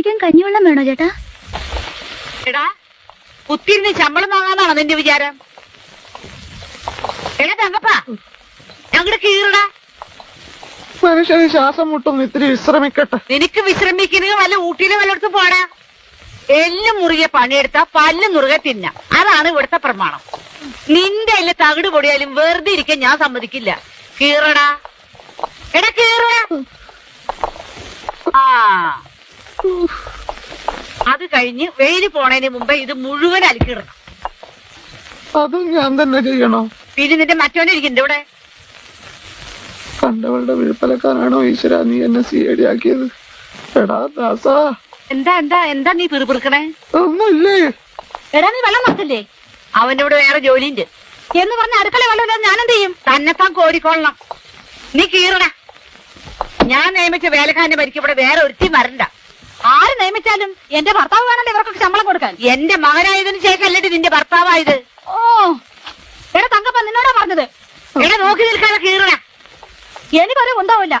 കുടിക്കാൻ കഞ്ഞിവെള്ളം വേണോ ചേട്ടാ? എടാ കുത്തിരുന്ന് ശമ്പളം വാങ്ങാന്നാണോ നിന്റെ വിചാരം? എടാ തങ്കപ്പാ ഞങ്ങളുടെ കീറടാ. മനുഷ്യന് ശ്വാസം മുട്ടുന്നു ഇത്തിരി വിശ്രമിക്കട്ടെ. നിനക്ക് വിശ്രമിക്കുന്നത് വല്ല ഊട്ടിയിലും വല്ലയിടത്തും പോടാ. എല്ലും മുറുകെ പണിയെടുത്താ പല്ല് മുറുകെ തിന്ന. അതാണ് ഇവിടുത്തെ പ്രമാണം. നിന്റെ എല്ലാം തകിട് പൊടിയാലും വെറുതെ ഇരിക്കാൻ ഞാൻ സമ്മതിക്കില്ല. കീറടാ. എടാ കീറടാ. ആ. അത് കഴിഞ്ഞ് വെയിൽ പോണതിന് മുമ്പേ ഇത് മുഴുവൻ അലക്കിടണം അതും ഞാൻ തന്നെ ചെയ്യണോ? പിന്നെ നിന്റെ മറ്റോനിരിക്കണ്ട ഇവിടെ. കണ്ടവളുടെ വിഴുപ്പലക്കാനാണോ ഈശ്വര? നീ എന്നെ സീഡിയാക്കിയത്. എടാ ദാസാ. എന്താ എന്താ എന്താ നീ പിറുപിറുക്കണേ? ഒന്നുമില്ലേ? എടാ നീ വെള്ളം നോക്കില്ലേ അവന്റെ ഇവിടെ വേറെ ജോലിയുണ്ട്. എന്ന് പറഞ്ഞ അടുക്കള വെള്ളം ഞാൻ എന്ത് ചെയ്യും? തന്നെത്താൻ കോരിക്കൊള്ളണം. നീ കീറണ. ഞാൻ നിയമിച്ച വേലക്കാരനെ ഭരിക്കപ്പെടെ വേറെ ഒരുത്തി വരണ്ട. ആര് നിയമിച്ചാലും എന്റെ ഭർത്താവ് വേണല്ലോ ഇവർക്കൊക്കെ ശമ്പളം കൊടുക്കാൻ. എന്റെ മകനായതിനു ശേഷം അല്ലടി നിന്റെ ഭർത്താവായത്? ഓ. എടാ തങ്കപ്പ നിന്നോടാ പറഞ്ഞത്. എടാ നോക്കി നിൽക്കാതെ കീറണ എനിക്കൊരു ഉണ്ടാവില്ല